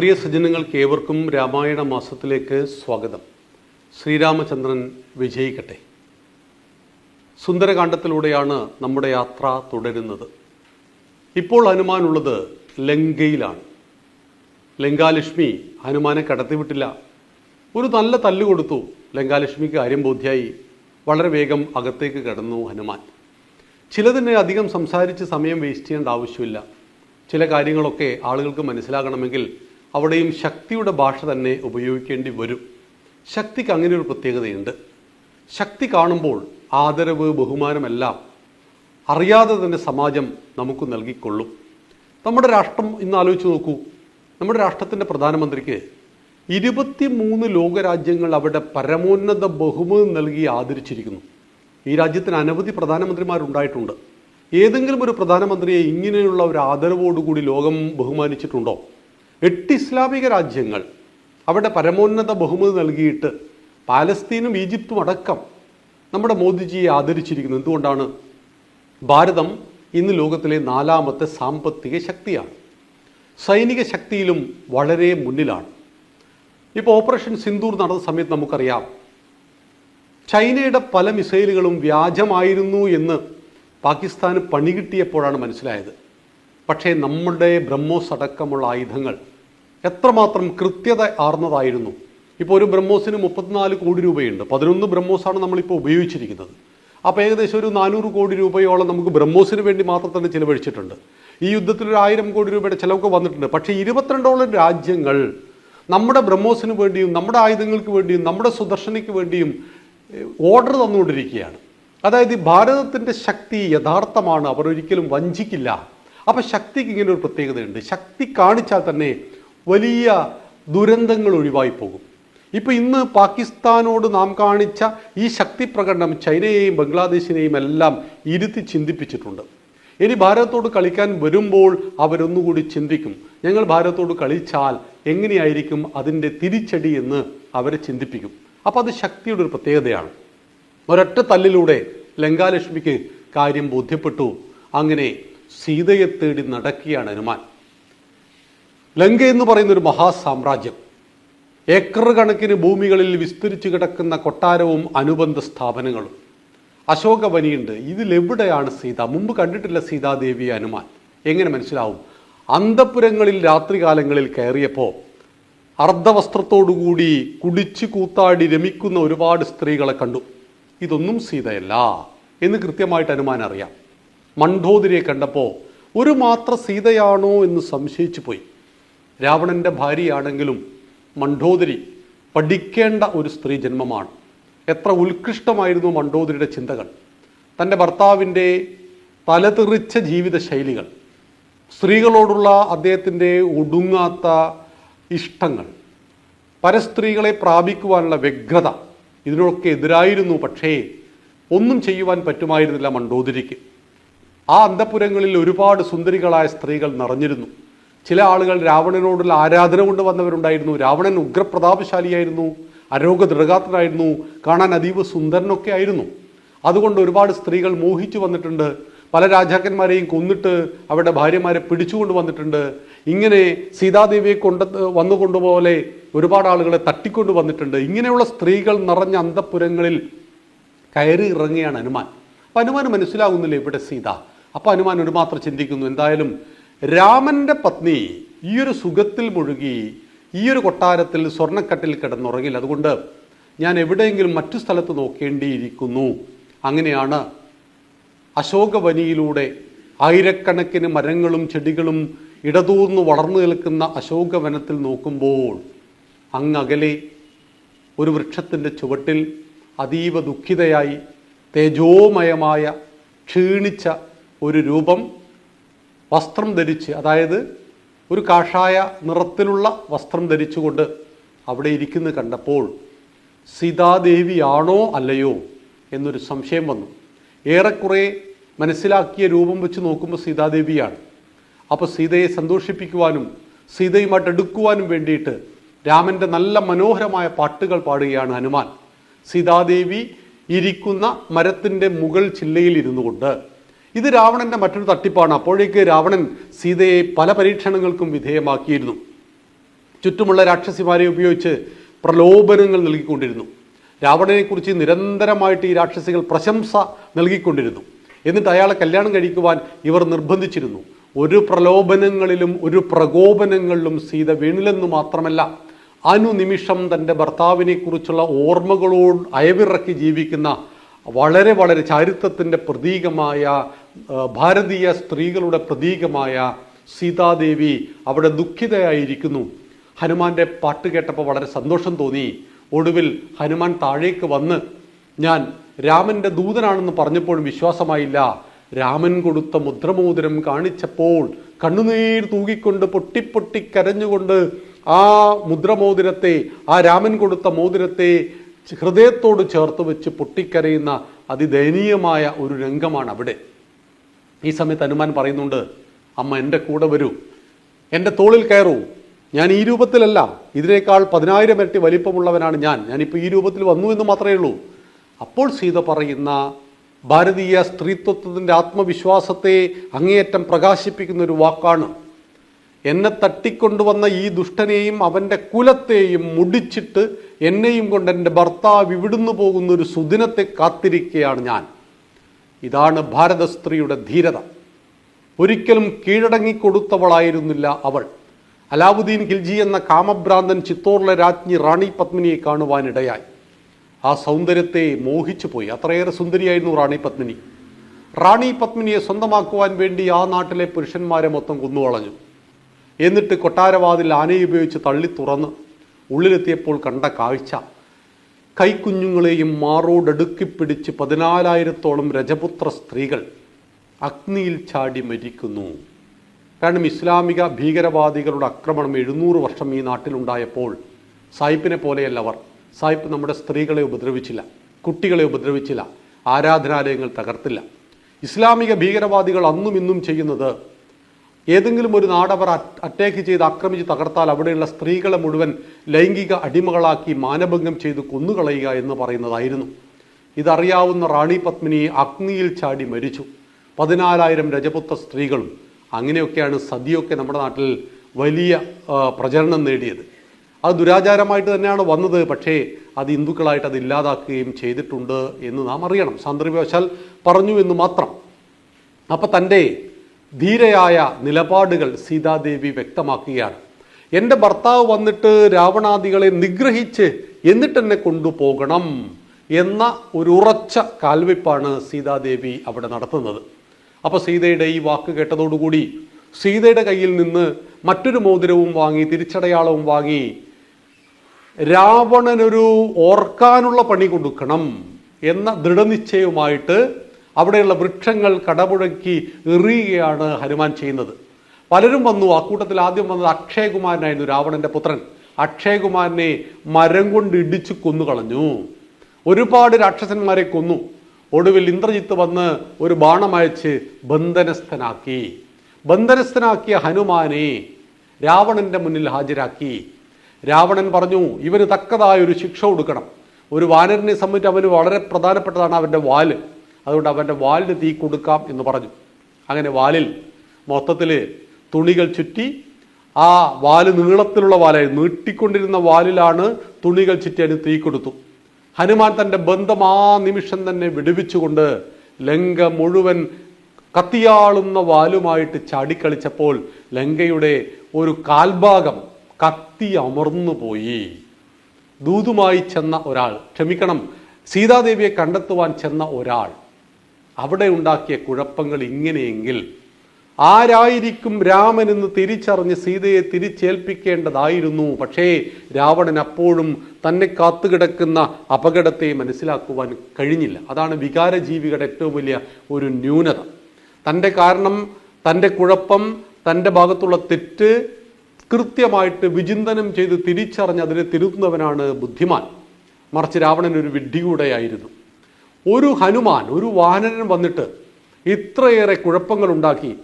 പ്രിയ സജ്ജനങ്ങൾക്ക് ഏവർക്കും രാമായണ മാസത്തിലേക്ക് സ്വാഗതം. ശ്രീരാമചന്ദ്രൻ വിജയിക്കട്ടെ. സുന്ദരകാന്ഡത്തിലൂടെയാണ് നമ്മുടെ യാത്ര തുടരുന്നത്. ഇപ്പോൾ ഹനുമാനുള്ളത് ലങ്കയിലാണ്. ലങ്കാലക്ഷ്മി ഹനുമാനെ കടത്തിവിട്ടില്ല. ഒരു നല്ല തല്ല് കൊടുത്തു ലങ്കാലക്ഷ്മിക്ക് കാര്യം ബോധ്യായി വളരെ വേഗം അകത്തേക്ക് കടന്നു ഹനുമാൻ. ചിലതിനെ അധികം സംസാരിച്ച് സമയം വേസ്റ്റ് ചെയ്യേണ്ട ആവശ്യമില്ല. ചില കാര്യങ്ങളൊക്കെ ആളുകൾക്ക് മനസ്സിലാകണമെങ്കിൽ അവിടെയും ശക്തിയുടെ ഭാഷ തന്നെ ഉപയോഗിക്കേണ്ടി വരും. ശക്തിക്ക് അങ്ങനെ ഒരു പ്രത്യേകതയുണ്ട്. ശക്തി കാണുമ്പോൾ ആദരവ് ബഹുമാനമെല്ലാം അറിയാതെ തന്നെ സമാജം നമുക്ക് നൽകിക്കൊള്ളും. നമ്മുടെ രാഷ്ട്രം ഇന്ന് ആലോചിച്ച് നോക്കൂ. നമ്മുടെ രാഷ്ട്രത്തിന്റെ പ്രധാനമന്ത്രിക്ക് ഇരുപത്തി മൂന്ന് ലോകരാജ്യങ്ങൾ അവിടെ പരമോന്നത ബഹുമതി നൽകി ആദരിച്ചിരിക്കുന്നു. ഈ രാജ്യത്തിന് അനവധി പ്രധാനമന്ത്രിമാരുണ്ടായിട്ടുണ്ട്. ഏതെങ്കിലും ഒരു പ്രധാനമന്ത്രിയെ ഇങ്ങനെയുള്ള ഒരു ആദരവോടുകൂടി ലോകം ബഹുമാനിച്ചിട്ടുണ്ടോ? എട്ട് ഇസ്ലാമിക രാജ്യങ്ങൾ അവിടെ പരമോന്നത ബഹുമതി നൽകിയിട്ട് പാലസ്തീനും ഈജിപ്തും അടക്കം നമ്മുടെ മോദിജിയെ ആദരിച്ചിരിക്കുന്നു. എന്തുകൊണ്ടാണ്? ഭാരതം ഇന്ന് ലോകത്തിലെ നാലാമത്തെ സാമ്പത്തിക ശക്തിയാണ്. സൈനിക ശക്തിയിലും വളരെ മുന്നിലാണ്. ഇപ്പോൾ ഓപ്പറേഷൻ സിന്ദൂർ നടന്ന സമയത്ത് നമുക്കറിയാം ചൈനയുടെ പല മിസൈലുകളും വ്യാജമായിരുന്നു എന്ന് പാകിസ്ഥാന് പണി കിട്ടിയപ്പോഴാണ് മനസ്സിലായത്. പക്ഷേ നമ്മളുടെ ബ്രഹ്മോസ് അടക്കമുള്ള ആയുധങ്ങൾ എത്രമാത്രം കൃത്യത ആർന്നതായിരുന്നു. ഇപ്പോൾ ഒരു ബ്രഹ്മോസിന് മുപ്പത്തിനാല് കോടി രൂപയുണ്ട്. പതിനൊന്ന് ബ്രഹ്മോസാണ് നമ്മളിപ്പോൾ ഉപയോഗിച്ചിരിക്കുന്നത്. അപ്പോൾ ഏകദേശം ഒരു നാനൂറ് കോടി രൂപയോളം നമുക്ക് ബ്രഹ്മോസിന് വേണ്ടി മാത്രം തന്നെ ചിലവഴിച്ചിട്ടുണ്ട്. ഈ യുദ്ധത്തിൽ ഒരു ആയിരം കോടി രൂപയുടെ ചിലവൊക്കെ വന്നിട്ടുണ്ട്. പക്ഷേ ഇരുപത്തിരണ്ടോളം രാജ്യങ്ങൾ നമ്മുടെ ബ്രഹ്മോസിന് വേണ്ടിയും നമ്മുടെ ആയുധങ്ങൾക്ക് വേണ്ടിയും നമ്മുടെ സുദർശനയ്ക്ക് വേണ്ടിയും ഓർഡർ തന്നുകൊണ്ടിരിക്കുകയാണ്. അതായത് ഭാരതത്തിന്റെ ശക്തി യഥാർത്ഥമാണ്. അവർ ഒരിക്കലും വഞ്ചിക്കില്ല. അപ്പോൾ ശക്തിക്ക് ഇങ്ങനെ ഒരു പ്രത്യേകതയുണ്ട്. ശക്തി കാണിച്ചാൽ തന്നെ വലിയ ദുരന്തങ്ങൾ ഒഴിവായി പോകും ഇപ്പം ഇന്ന് പാകിസ്ഥാനോട് നാം കാണിച്ച ഈ ശക്തി പ്രകടനം ചൈനയെയും ബംഗ്ലാദേശിനെയും എല്ലാം ഇരുത്തി ചിന്തിപ്പിച്ചിട്ടുണ്ട്. ഇനി ഭാരതത്തോട് കളിക്കാൻ വരുമ്പോൾ അവരൊന്നുകൂടി ചിന്തിക്കും. ഞങ്ങൾ ഭാരതത്തോട് കളിച്ചാൽ എങ്ങനെയായിരിക്കും അതിന്റെ തിരിച്ചടി എന്ന് അവരെ ചിന്തിപ്പിക്കും. അപ്പോൾ അത് ശക്തിയുടെ ഒരു പ്രത്യേകതയാണ്. ഒരൊറ്റ തല്ലിലൂടെ ലങ്കാലക്ഷ്മിക്ക് കാര്യം ബോധ്യപ്പെട്ടു. അങ്ങനെ സീതയെ തേടി നടക്കുകയാണ് ഹനുമാൻ. ലങ്ക എന്ന് പറയുന്ന ഒരു മഹാസാമ്രാജ്യം. ഏക്കർ കണക്കിന് ഭൂമികളിൽ വിസ്തരിച്ചു കിടക്കുന്ന കൊട്ടാരവും അനുബന്ധ സ്ഥാപനങ്ങളും. അശോകവനിയുണ്ട് ഇതിലെവിടെയാണ് സീത? മുമ്പ് കണ്ടിട്ടില്ല സീതാദേവി ഹനുമാൻ. എങ്ങനെ മനസ്സിലാവും? അന്തപുരങ്ങളിൽ രാത്രികാലങ്ങളിൽ കയറിയപ്പോൾ അർദ്ധവസ്ത്രത്തോടുകൂടി കുടിച്ചു കൂത്താടി രമിക്കുന്ന ഒരുപാട് സ്ത്രീകളെ കണ്ടു. ഇതൊന്നും സീതയല്ല എന്ന് കൃത്യമായിട്ട് അനുമാനം അറിയാം മണ്ഡോദരിയെ കണ്ടപ്പോൾ ഒരു മാത്രം സീതയാണോ എന്ന് സംശയിച്ചു പോയി രാവണന്റെ ഭാര്യയാണെങ്കിലും മണ്ഡോദരി പഠിക്കേണ്ട ഒരു സ്ത്രീ ജന്മമാണ്. എത്ര ഉത്കൃഷ്ടമായിരുന്നു മണ്ഡോദരിയുടെ ചിന്തകൾ. തന്റെ ഭർത്താവിന്റെ തലതെറിച്ച ജീവിത ശൈലികൾ സ്ത്രീകളോടുള്ള അദ്ദേഹത്തിന്റെ ഒടുങ്ങാത്ത ഇഷ്ടങ്ങൾ. പരസ്ത്രീകളെ പ്രാപിക്കുവാനുള്ള വ്യഗ്രത ഇതിനൊക്കെ എതിരായിരുന്നു പക്ഷേ ഒന്നും ചെയ്യുവാൻ പറ്റുമായിരുന്നില്ല മണ്ഡോദരിക്ക് ആ അന്തപുരങ്ങളിൽ ഒരുപാട് സുന്ദരികളായ സ്ത്രീകൾ നിറഞ്ഞിരുന്നു. ചില ആളുകൾ രാവണനോടുള്ള ആരാധന കൊണ്ട് വന്നവരുണ്ടായിരുന്നു. രാവണൻ ഉഗ്രപ്രതാപശാലിയായിരുന്നു. അരോഗ ദൃഗാത്രനായിരുന്നു കാണാൻ അതീവ സുന്ദരനൊക്കെ ആയിരുന്നു. അതുകൊണ്ട് ഒരുപാട് സ്ത്രീകൾ മോഹിച്ചു വന്നിട്ടുണ്ട്. പല രാജാക്കന്മാരെയും കൊന്നിട്ട് അവരുടെ ഭാര്യമാരെ പിടിച്ചുകൊണ്ട് വന്നിട്ടുണ്ട്. ഇങ്ങനെ സീതാദേവിയെ കൊണ്ട് വന്നുകൊണ്ടുപോലെ ഒരുപാട് ആളുകളെ തട്ടിക്കൊണ്ട് വന്നിട്ടുണ്ട്. ഇങ്ങനെയുള്ള സ്ത്രീകൾ നിറഞ്ഞ അന്തപുരങ്ങളിൽ കയറി ഇറങ്ങിയാണ് ഹനുമാൻ. അപ്പം ഹനുമാൻ മനസ്സിലാകുന്നില്ല ഇവിടെ സീത? അപ്പം ഹനുമാൻ ഒരു മാത്രം ചിന്തിക്കുന്നു എന്തായാലും രാമന്റെ പത്നി ഈ ഒരു സുഖത്തിൽ മുഴുകി ഈ ഒരു കൊട്ടാരത്തിൽ സ്വർണക്കട്ടിൽ കിടന്നുറങ്ങില്ല. അതുകൊണ്ട് ഞാൻ എവിടെയെങ്കിലും മറ്റു സ്ഥലത്ത് നോക്കേണ്ടിയിരിക്കുന്നു. അങ്ങനെയാണ് അശോകവനിയിലൂടെ ആയിരക്കണക്കിന് മരങ്ങളും ചെടികളും ഇടതൂർന്ന് വളർന്നു നിൽക്കുന്ന അശോകവനത്തിൽ നോക്കുമ്പോൾ അങ്ങകലെ ഒരു വൃക്ഷത്തിന്റെ ചുവട്ടിൽ അതീവ ദുഃഖിതയായി തേജോമയമായ ക്ഷീണിച്ച ഒരു രൂപം വസ്ത്രം ധരിച്ച് അതായത് ഒരു കാഷായ നിറത്തിലുള്ള വസ്ത്രം ധരിച്ചുകൊണ്ട് അവിടെ ഇരിക്കുന്ന കണ്ടപ്പോൾ സീതാദേവിയാണോ അല്ലയോ എന്നൊരു സംശയം വന്നു. ഏറെക്കുറെ മനസ്സിലാക്കിയ രൂപം വെച്ച് നോക്കുമ്പോൾ സീതാദേവിയാണ്. അപ്പോൾ സീതയെ സന്തോഷിപ്പിക്കുവാനും സീതയുമായിട്ട് എടുക്കുവാനും വേണ്ടിയിട്ട് രാമന്റെ നല്ല മനോഹരമായ പാട്ടുകൾ പാടുകയാണ് ഹനുമാൻ. സീതാദേവി ഇരിക്കുന്ന മരത്തിന്റെ മുകൾ ചില്ലയിൽ ഇരുന്നു കൊണ്ട് ഇത് രാവണന്റെ മറ്റൊരു തട്ടിപ്പാണ്. അപ്പോഴേക്ക് രാവണൻ സീതയെ പല പരീക്ഷണങ്ങൾക്കും വിധേയമാക്കിയിരുന്നു. ചുറ്റുമുള്ള രാക്ഷസിമാരെ ഉപയോഗിച്ച് പ്രലോഭനങ്ങൾ നൽകിക്കൊണ്ടിരുന്നു. രാവണനെക്കുറിച്ച് നിരന്തരമായിട്ട് ഈ രാക്ഷസികൾ പ്രശംസ നൽകിക്കൊണ്ടിരുന്നു. എന്നിട്ട് അയാളെ കല്യാണം കഴിക്കുവാൻ ഇവർ നിർബന്ധിച്ചിരുന്നു. ഒരു പ്രലോഭനങ്ങളിലും ഒരു പ്രകോപനങ്ങളിലും സീത വീണില്ലെന്ന് മാത്രമല്ല അനുനിമിഷം തന്റെ ഭർത്താവിനെക്കുറിച്ചുള്ള ഓർമ്മകളോട് അയവിറക്കി ജീവിക്കുന്ന വളരെ വളരെ ചാരിത്രത്തിന്റെ പ്രതീകമായ ഭാരതീയ സ്ത്രീകളുടെ പ്രതീകമായ സീതാദേവി അവിടെ ദുഃഖിതയായിരിക്കുന്നു. ഹനുമാന്റെ പാട്ട് കേട്ടപ്പോൾ വളരെ സന്തോഷം തോന്നി. ഒടുവിൽ ഹനുമാൻ താഴേക്ക് വന്ന് ഞാൻ രാമന്റെ ദൂതനാണെന്ന് പറഞ്ഞപ്പോഴും വിശ്വാസമായില്ല. രാമൻ കൊടുത്ത മുദ്രമോതിരം കാണിച്ചപ്പോൾ കണ്ണുനീർ തൂകിക്കൊണ്ട് പൊട്ടിപ്പൊട്ടി കരഞ്ഞുകൊണ്ട് ആ മുദ്രമോതിരത്തെ ആ രാമൻ കൊടുത്ത മോതിരത്തെ ഹൃദയത്തോട് ചേർത്ത് വെച്ച് പൊട്ടിക്കരയുന്ന അതിദയനീയമായ ഒരു രംഗമാണ് അവിടെ ഈ സമയത്ത് ഹനുമാൻ പറയുന്നുണ്ട് അമ്മ എന്റെ കൂടെ വരൂ. എന്റെ തോളിൽ കയറൂ. ഞാൻ ഈ രൂപത്തിലല്ല ഇതിനേക്കാൾ പതിനായിരം ഇരട്ടി വലിപ്പമുള്ളവനാണ് ഞാൻ. ഞാനിപ്പോൾ ഈ രൂപത്തിൽ വന്നു എന്ന് മാത്രമേ ഉള്ളൂ. അപ്പോൾ സീത പറയുന്ന ഭാരതീയ സ്ത്രീത്വത്തിന്റെ ആത്മവിശ്വാസത്തെ അങ്ങേയറ്റം പ്രകാശിപ്പിക്കുന്ന ഒരു വാക്കാണ് എന്നെ തട്ടിക്കൊണ്ടുവന്ന ഈ ദുഷ്ടനെയും അവന്റെ കുലത്തെയും മുടിച്ചിട്ട് എന്നെയും കൊണ്ട് എന്റെ ഭർത്താവ് ഇവിടുന്ന് പോകുന്ന ഒരു സുദിനത്തെ കാത്തിരിക്കുകയാണ് ഞാൻ. ഇതാണ് ഭാരത സ്ത്രീയുടെ ധീരത. ഒരിക്കലും കീഴടങ്ങിക്കൊടുത്തവളായിരുന്നില്ല അവൾ. അലാവുദ്ദീൻ ഖിൽജി എന്ന കാമഭ്രാന്തൻ ചിത്തോറിലെ രാജ്ഞി റാണി പത്മിനിയെ കാണുവാനിടയായി. ആ സൗന്ദര്യത്തെ മോഹിച്ചു പോയി. അത്രയേറെ സുന്ദരിയായിരുന്നു റാണി പത്മിനി. റാണി പത്മിനിയെ സ്വന്തമാക്കുവാൻ വേണ്ടി ആ നാട്ടിലെ പുരുഷന്മാരെ മൊത്തം കൊന്നുകളഞ്ഞു. എന്നിട്ട് കൊട്ടാരവാതിൽ ആനയുപയോഗിച്ച് തള്ളി തുറന്ന് ഉള്ളിലെത്തിയപ്പോൾ കണ്ട കാഴ്ച. കൈക്കുഞ്ഞുങ്ങളെയും മാറോടടുക്കി പിടിച്ച് പതിനാലായിരത്തോളം രജപുത്ര സ്ത്രീകൾ അഗ്നിയിൽ ചാടി മരിക്കുന്നു. കാരണം ഇസ്ലാമിക ഭീകരവാദികളുടെ ആക്രമണം എഴുന്നൂറ് വർഷം ഈ നാട്ടിലുണ്ടായപ്പോൾ സായിപ്പിനെ പോലെയല്ലവർ സായിപ്പ് നമ്മുടെ സ്ത്രീകളെ ഉപദ്രവിച്ചില്ല കുട്ടികളെ ഉപദ്രവിച്ചില്ല ആരാധനാലയങ്ങൾ തകർത്തില്ല. ഇസ്ലാമിക ഭീകരവാദികൾ അന്നും ഇന്നും ചെയ്യുന്നത് ഏതെങ്കിലും ഒരു നാടവർ അറ്റാക്ക് ചെയ്ത് ആക്രമിച്ച് തകർത്താൽ അവിടെയുള്ള സ്ത്രീകളെ മുഴുവൻ ലൈംഗിക അടിമകളാക്കി മാനഭംഗം ചെയ്ത് കൊന്നുകളയുക എന്ന് പറയുന്നതായിരുന്നു. ഇതറിയാവുന്ന റാണി പത്മിനി അഗ്നിയിൽ ചാടി മരിച്ചു. പതിനാലായിരം രജപുത്ര സ്ത്രീകളും അങ്ങനെയൊക്കെയാണ് സതിയൊക്കെ നമ്മുടെ നാട്ടിൽ വലിയ പ്രചരണം നേടിയത്. അത് ദുരാചാരമായിട്ട് തന്നെയാണ് വന്നത്. പക്ഷേ അത് ഹിന്ദുക്കളായിട്ട് അത് ഇല്ലാതാക്കുകയും ചെയ്തിട്ടുണ്ട് എന്ന് നാം അറിയണം. സന്ദർഭവശാൽ പറഞ്ഞു എന്ന് മാത്രം. അപ്പം തന്റെ ധീരയായ നിലപാടുകൾ സീതാദേവി വ്യക്തമാക്കുകയാണ്. എന്റെ ഭർത്താവ് വന്നിട്ട് രാവണാദികളെ നിഗ്രഹിച്ച് എന്നിട്ട് എന്നെ കൊണ്ടുപോകണം എന്ന ഒരു ഉറച്ച കാൽവെപ്പാണ് സീതാദേവി അവിടെ നടത്തുന്നത്. അപ്പോൾ സീതയുടെ ഈ വാക്ക് കേട്ടതോടുകൂടി സീതയുടെ കയ്യിൽ നിന്ന് മറ്റൊരു മോതിരവും വാങ്ങി തിരിച്ചടയാളവും വാങ്ങി രാവണനൊരു ഓർക്കാനുള്ള പണി കൊടുക്കണം എന്ന ദൃഢനിശ്ചയവുമായിട്ട് അവിടെയുള്ള വൃക്ഷങ്ങൾ കടപുഴക്കി എറിയുകയാണ് ഹനുമാൻ ചെയ്യുന്നത്. പലരും വന്നു. ആ കൂട്ടത്തിൽ ആദ്യം വന്നത് അക്ഷയകുമാരനായിരുന്നു രാവണന്റെ പുത്രൻ. അക്ഷയകുമാരനെ മരം കൊണ്ട് ഇടിച്ചു കൊന്നുകളഞ്ഞു. ഒരുപാട് രാക്ഷസന്മാരെ കൊന്നു. ഒടുവിൽ ഇന്ദ്രജിത്ത് വന്ന് ഒരു ബാണമയച്ച് ബന്ധനസ്ഥനാക്കി. ബന്ധനസ്ഥനാക്കിയ ഹനുമാനെ രാവണന്റെ മുന്നിൽ ഹാജരാക്കി. രാവണൻ പറഞ്ഞു ഇവന് തക്കതായ ഒരു ശിക്ഷ കൊടുക്കണം. ഒരു വാനരനെ സംബന്ധിച്ച് അവന് വളരെ പ്രധാനപ്പെട്ടതാണ് അവന്റെ വാൽ. അതുകൊണ്ട് അവന്റെ വാലിന് തീ കൊടുക്കാം എന്ന് പറഞ്ഞു. അങ്ങനെ വാലിൽ മൊത്തത്തിൽ തുണികൾ ചുറ്റി ആ വാൽ നീളത്തിലുള്ള വാലായി നീട്ടിക്കൊണ്ടിരുന്ന വാലിലാണ് തുണികൾ ചുറ്റി അതിന് തീ കൊടുത്തു. ഹനുമാൻ തന്റെ ബന്ധം ആ നിമിഷം തന്നെ വിടുവിച്ചുകൊണ്ട് ലങ്ക മുഴുവൻ കത്തിയാളുന്ന വാലുമായിട്ട് ചാടിക്കളിച്ചപ്പോൾ ലങ്കയുടെ ഒരു കാൽഭാഗം കത്തി അമർന്നു പോയി ദൂതുമായി ചെന്ന ഒരാൾ ക്ഷമിക്കണം സീതാദേവിയെ കണ്ടെത്തുവാൻ ചെന്ന ഒരാൾ. അവിടെ ഉണ്ടാക്കിയ കുഴപ്പങ്ങൾ ഇങ്ങനെയെങ്കിൽ ആരായിരിക്കും രാമനെന്ന് തിരിച്ചറിഞ്ഞ് സീതയെ തിരിച്ചേൽപ്പിക്കേണ്ടതായിരുന്നു. പക്ഷേ രാവണൻ അപ്പോഴും തന്നെ കാത്തുകിടക്കുന്ന അപകടത്തെ മനസ്സിലാക്കുവാൻ കഴിഞ്ഞില്ല. അതാണ് വികാരജീവികളുടെ ഏറ്റവും വലിയ ഒരു ന്യൂനത. തന്റെ കാരണം തന്റെ കുഴപ്പം തന്റെ ഭാഗത്തുള്ള തെറ്റ് കൃത്യമായിട്ട് വിചിന്തനം ചെയ്ത് തിരിച്ചറിഞ്ഞ് അതിനെ തിരുത്തുന്നവനാണ് ബുദ്ധിമാൻ. മറിച്ച് രാവണൻ ഒരു വിഡ്ഢികൂടെയായിരുന്നു. ഒരു ഹനുമാൻ ഒരു വാനരൻ വന്നിട്ട് ഇത്രയേറെ കുഴപ്പങ്ങൾ ഉണ്ടാക്കി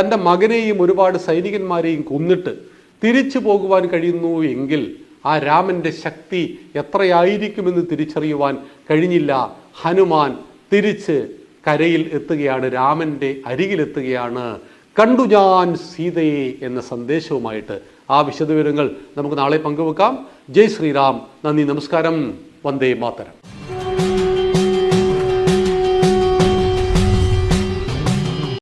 തന്റെ മകനെയും ഒരുപാട് സൈനികന്മാരെയും കൊന്നിട്ട് തിരിച്ചു പോകുവാൻ കഴിയുന്നു എങ്കിൽ ആ രാമന്റെ ശക്തി എത്രയായിരിക്കുമെന്ന് തിരിച്ചറിയുവാൻ കഴിഞ്ഞില്ല. ഹനുമാൻ തിരിച്ച് കരയിൽ എത്തുകയാണ് രാമന്റെ അരികിലെത്തുകയാണ്. കണ്ടു ഞാൻ സീതയെ എന്ന സന്ദേശവുമായിട്ട് ആ വിശദവിവരങ്ങൾ നമുക്ക് നാളെ പങ്കുവെക്കാം. ജയ് ശ്രീറാം നന്ദി നമസ്കാരം. വന്ദേ മാതരം.